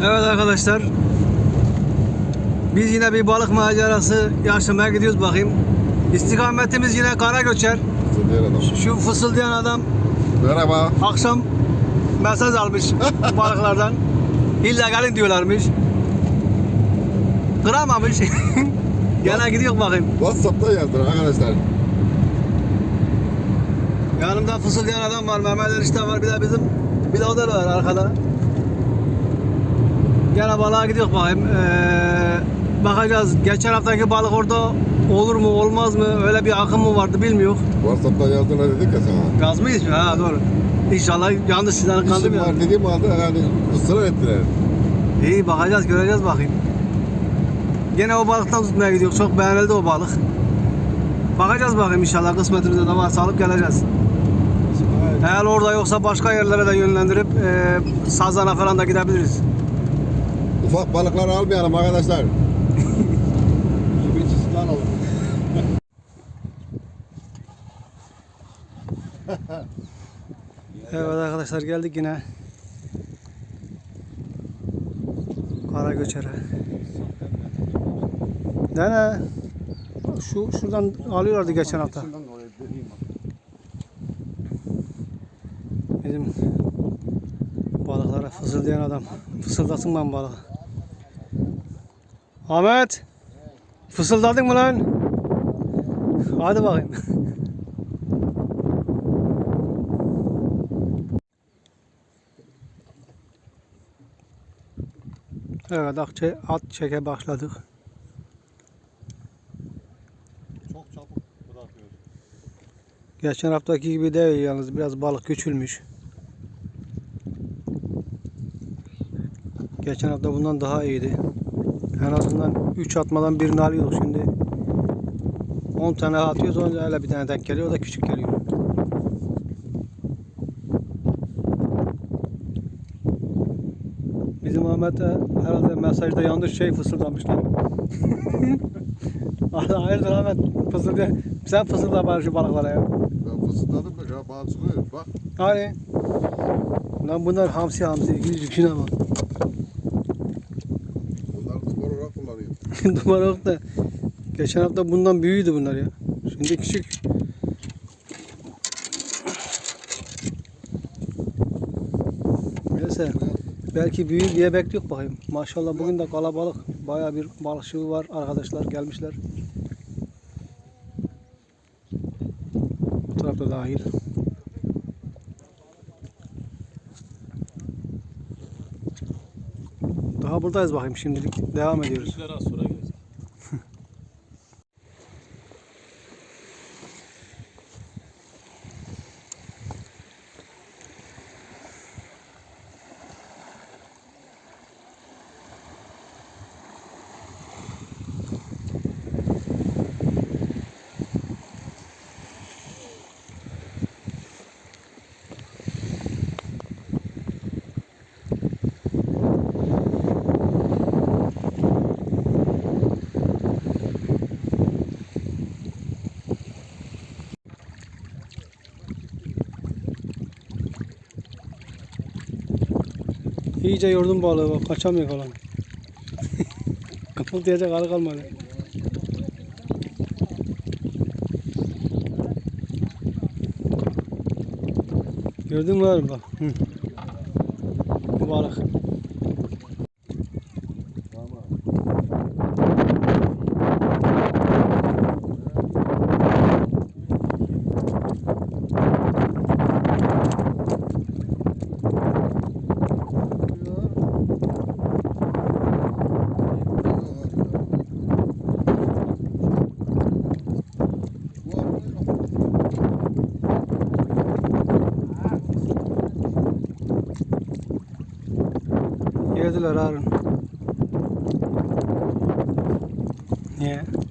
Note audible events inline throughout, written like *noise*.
Evet arkadaşlar. Biz yine bir balık macerası yaşamaya gidiyoruz bakayım. İstikametimiz yine Karagöçer. Diğer adam. Şu fısıldayan adam Merhaba. akşam mesaj almış *laughs* balıklardan. İllegalin diyorlarmış. Kıramamış. *laughs* Gene gidiyor bakayım. Whatsapp'ta yazdır arkadaşlar. Yanımda fısıldayan adam var. Mehmet Erişte var. Bir de bizim birader var arkada. Gene balığa gidiyor bakayım. Ee, bakacağız. Geçen haftaki balık orada olur mu olmaz mı? Öyle bir akım mı vardı bilmiyor. Whatsapp'ta yazdılar dedik ya sana. Yazmayız mı? Ha doğru. İnşallah yanlış sizden kandım İşim ya. var dediğim halde yani ısrar ettiler. İyi bakacağız göreceğiz bakayım. Gene o balıktan tutmaya gidiyor. Çok beğenildi o balık. Bakacağız bakayım inşallah kısmetimizde de varsa alıp geleceğiz. Eğer orada yoksa başka yerlere de yönlendirip e, Sazan'a falan da gidebiliriz. Ufak balıklar almayalım arkadaşlar. *laughs* Evet arkadaşlar geldik yine Karagöçer'e. Dene. Şu şuradan alıyorlardı geçen hafta. Bizim balıklara fısıldayan adam. Fısıldasın ben balığı. Ahmet. Fısıldadın mı lan? Hadi bakayım. Evet akçe, at çeke başladık. Çok çabuk bırakıyor. Geçen haftaki gibi değil yalnız biraz balık küçülmüş. Geçen hafta bundan daha iyiydi. En azından 3 atmadan birini alıyorduk şimdi. 10 tane atıyoruz onca öyle bir tane denk geliyor o da küçük geliyor. Bizim Ahmet de herhalde mesajda yanlış şey fısıldamışlar. *laughs* Hayırdır Ahmet fısıldı. Sen fısılda bari şu balıklara ya. Ben fısıldadım da ya çıkıyor. Bak Hani? Lan bunlar hamsi hamsi. Şuna bak. Kullanıyorum. *laughs* Numara yok da. Geçen hafta bundan büyüydü bunlar ya. Şimdi küçük. Neyse. Belki büyür diye bekliyor bakayım. Maşallah bugün de kalabalık. Baya bir balıkçı var. Arkadaşlar gelmişler. Bu tarafta dahil. Buradayız bakayım şimdilik. Devam ediyoruz. İyice yordum balığı bak kaçamıyor falan. *laughs* Kıpıltayacak hali kalmadı. Gördün mü abi bak. Hı. Bu balık. Yediler Harun. Niye? Görüyor.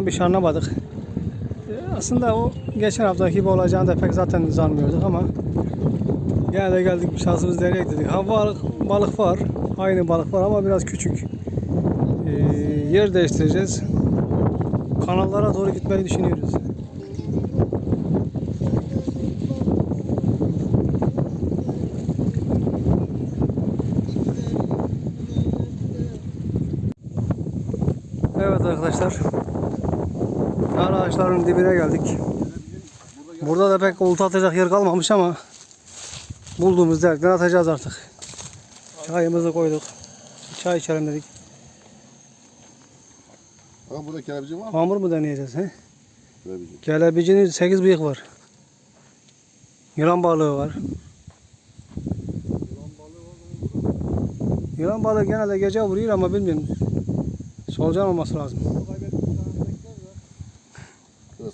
Ondan bir şey anlamadık. E, Aslında o geçen haftaki gibi olacağını da pek zaten sanmıyorduk ama gene de geldik şansımız deneyek dedik. Ha balık, balık var. Aynı balık var ama biraz küçük. E, yer değiştireceğiz. Kanallara doğru gitmeyi düşünüyoruz. Evet arkadaşlar. Dar ağaçların dibine geldik. Burada da pek olta atacak yer kalmamış ama bulduğumuz delikten atacağız artık. Çayımızı koyduk. Çay içelim dedik. Ha burada kelepçe var mı? Hamur mu deneyeceğiz? He? Kelepçe. Kelebicinin 8 bıyık var. Yılan balığı var. Yılan balığı genelde gece vuruyor ama bilmiyorum. Solucan olması lazım.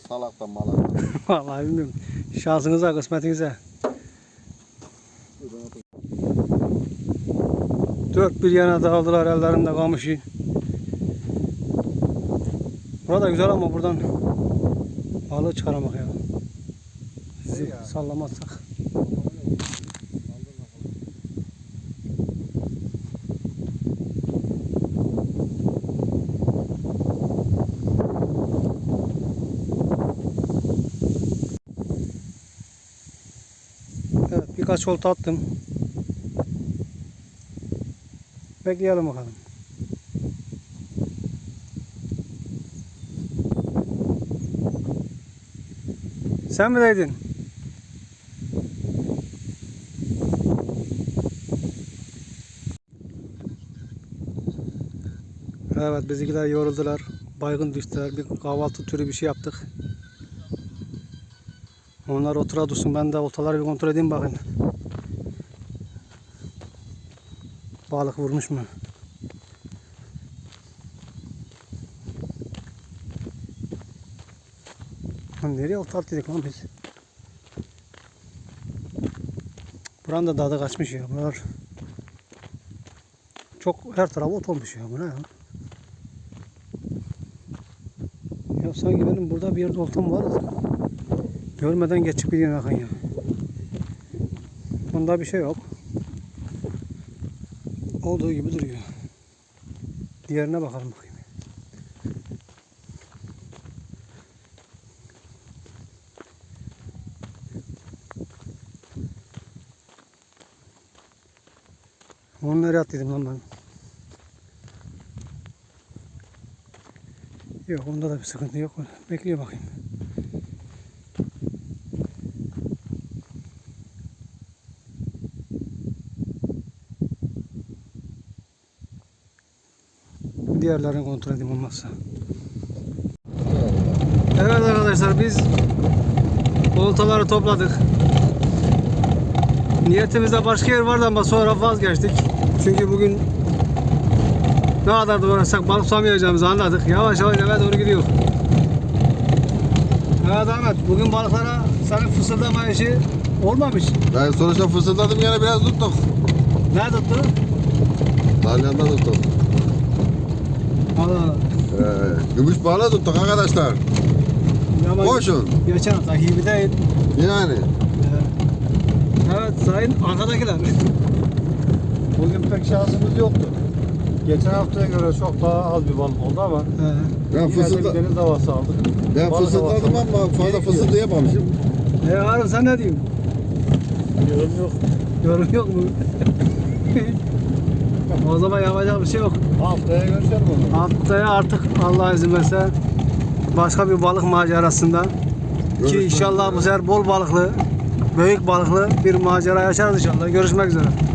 Şöyle salaktan malak. *laughs* Vallahi bilmiyorum. Şansınıza, kısmetinize. Dört bir yana dağıldılar ellerinde kamışı. Burada güzel ama buradan balığı çıkaramak ya. Sizi sallamazsak. Evet birkaç olta attım. Bekleyelim bakalım. Sen mi değdin? Evet bizimkiler yoruldular. Baygın düştüler. Bir kahvaltı türü bir şey yaptık. Onlar otura dursun. Ben de oltaları bir kontrol edeyim bakayım. Balık vurmuş mu? Lan nereye olta attık lan biz? Buranın da dadı kaçmış ya. Buralar çok her tarafı ot olmuş ya. Bu ne ya? Ya sanki benim burada bir yerde oltam var da görmeden geçip gidiyor Hakan ya. Bunda bir şey yok. Olduğu gibi duruyor. Diğerine bakalım bakayım. Onu nereye attıydım lan ben? Yok onda da bir sıkıntı yok. Bekliyor bakayım. Diğerlerini kontrol edeyim olmazsa. Evet arkadaşlar biz oltaları topladık. Niyetimizde başka yer vardı ama sonra vazgeçtik. Çünkü bugün ne kadar da uğraşsak balık tutamayacağımızı anladık. Yavaş yavaş eve doğru gidiyor. Evet Ahmet bugün balıklara senin fısıldama işi olmamış. Ben sonuçta fısıldadım gene biraz tuttuk. Ne tuttu? Dalyanda tuttuk. Allah. Ee, gümüş balığı tuttuk arkadaşlar. Ama Koşun. Geçen hafta. Yani. Evet sayın arkadakiler. *laughs* Bugün pek şansımız yoktu. Geçen haftaya göre çok daha az bir balık oldu ama Ben yine de fısılda, bir deniz havası aldık. ben Balık fısıldadım ama fazla Gerekiyor. fısıldayamamışım. E Harun sen ne diyorsun? Yorum yok. Yorum yok mu? *laughs* o zaman yapacak bir şey yok. Haftaya görüşelim o zaman. Haftaya artık Allah izin verirse başka bir balık macerasında ki Görüşmek inşallah bu sefer bol balıklı, büyük balıklı bir macera yaşarız inşallah. Görüşmek üzere.